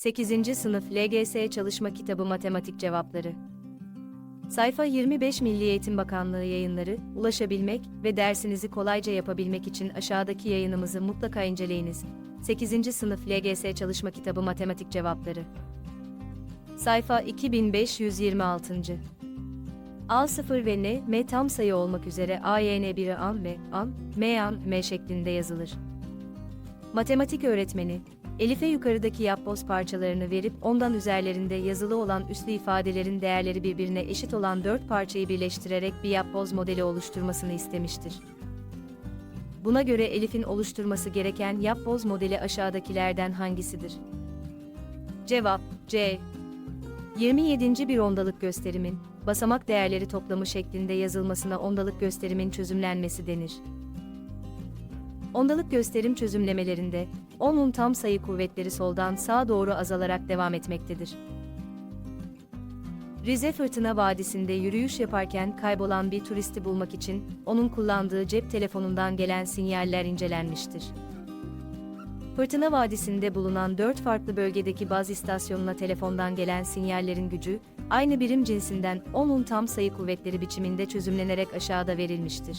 8. Sınıf LGS Çalışma Kitabı Matematik Cevapları Sayfa 25 Milli Eğitim Bakanlığı yayınları, ulaşabilmek ve dersinizi kolayca yapabilmek için aşağıdaki yayınımızı mutlaka inceleyiniz. 8. Sınıf LGS Çalışma Kitabı Matematik Cevapları Sayfa 2526. A 0 ve N, M tam sayı olmak üzere A, Y, N biri an ve an, M an, M şeklinde yazılır. Matematik öğretmeni, Elif'e yukarıdaki yapboz parçalarını verip ondan üzerlerinde yazılı olan üslü ifadelerin değerleri birbirine eşit olan dört parçayı birleştirerek bir yapboz modeli oluşturmasını istemiştir. Buna göre Elif'in oluşturması gereken yapboz modeli aşağıdakilerden hangisidir? Cevap C. 27. bir ondalık gösterimin, basamak değerleri toplamı şeklinde yazılmasına ondalık gösterimin çözümlenmesi denir. Ondalık gösterim çözümlemelerinde, 10'un tam sayı kuvvetleri soldan sağa doğru azalarak devam etmektedir. Rize Fırtına Vadisi'nde yürüyüş yaparken kaybolan bir turisti bulmak için onun kullandığı cep telefonundan gelen sinyaller incelenmiştir. Fırtına Vadisi'nde bulunan dört farklı bölgedeki baz istasyonuna telefondan gelen sinyallerin gücü, aynı birim cinsinden 10'un tam sayı kuvvetleri biçiminde çözümlenerek aşağıda verilmiştir.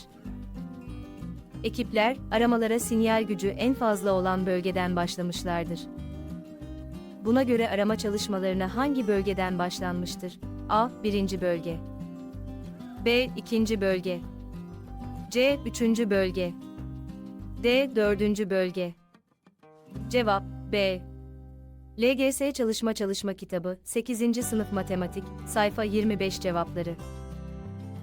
Ekipler, aramalara sinyal gücü en fazla olan bölgeden başlamışlardır. Buna göre arama çalışmalarına hangi bölgeden başlanmıştır? A. 1. bölge B. 2. bölge C. 3. bölge D. 4. bölge Cevap B. LGS Çalışma Çalışma Kitabı 8. Sınıf Matematik Sayfa 25 Cevapları